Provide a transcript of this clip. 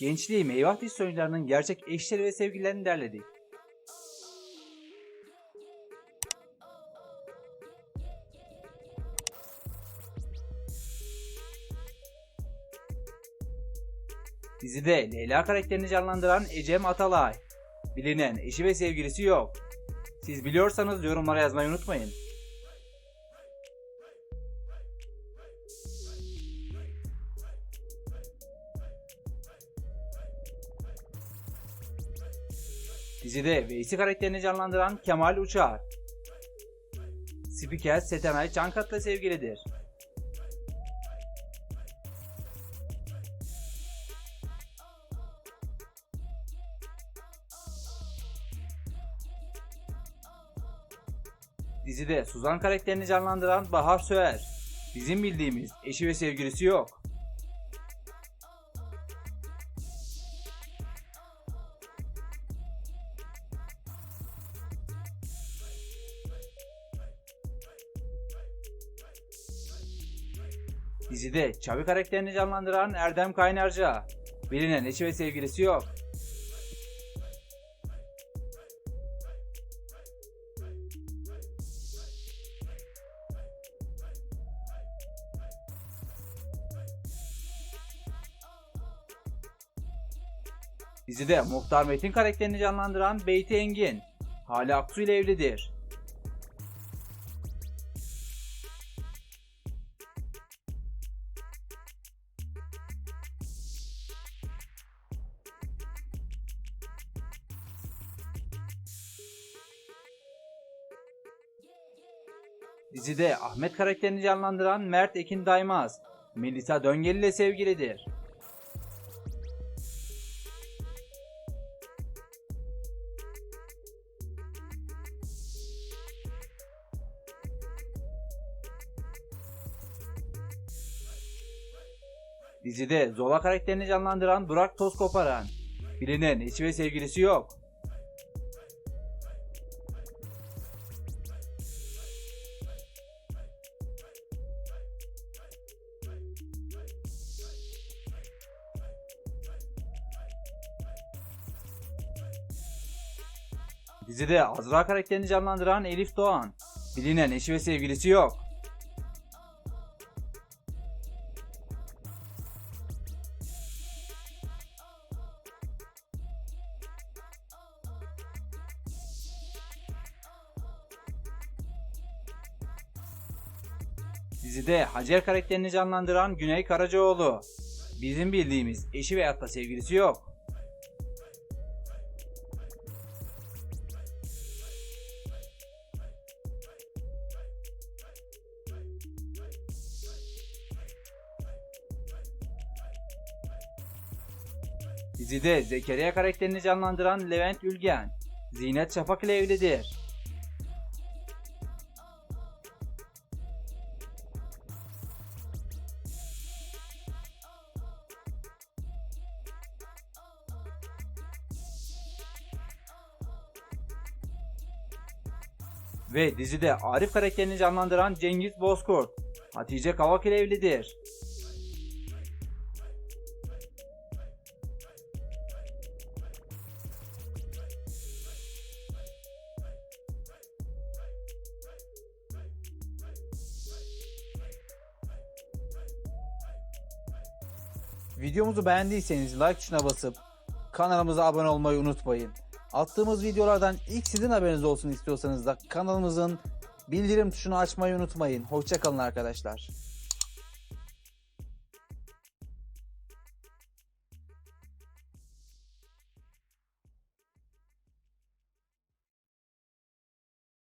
Gençliği Meyvah dizisi oyuncularının gerçek eşleri ve sevgililerini derledik. Dizide Leyla karakterini canlandıran Ecem Atalay. Bilinen eşi ve sevgilisi yok. Siz biliyorsanız yorumlara yazmayı unutmayın. Dizide Veysi karakterini canlandıran Kemal Uçar. Spiker Setenay Çankat'la sevgilidir. Dizide Suzan karakterini canlandıran Bahar Söğer. Bizim bildiğimiz eşi ve sevgilisi yok. Dizide Çavi karakterini canlandıran Erdem Kaynarca. Bilinen eşi ve sevgilisi yok. Dizide Muhtar Metin karakterini canlandıran Beyti Engin. Hale Aksu ile evlidir. Dizide Ahmet karakterini canlandıran Mert Ekin Daymaz. Melisa Döngel ile sevgilidir. Dizide Zola karakterini canlandıran Burak Tozkoparan. Bilinen ve sevgilisi yok. Dizide Azra karakterini canlandıran Elif Doğan. Bilinen eşi ve sevgilisi yok. Dizide Hacer karakterini canlandıran Güney Karacaoğlu. Bizim bildiğimiz eşi veyahut da sevgilisi yok. Dizide Zekeriya karakterini canlandıran Levent Ülgen. Zinet Şafak ile evlidir. Ve dizide Arif karakterini canlandıran Cengiz Bozkurt. Hatice Kavak ile evlidir. Videomuzu beğendiyseniz like tuşuna basıp kanalımıza abone olmayı unutmayın. Attığımız videolardan ilk sizin haberiniz olsun istiyorsanız da kanalımızın bildirim tuşunu açmayı unutmayın. Hoşçakalın arkadaşlar.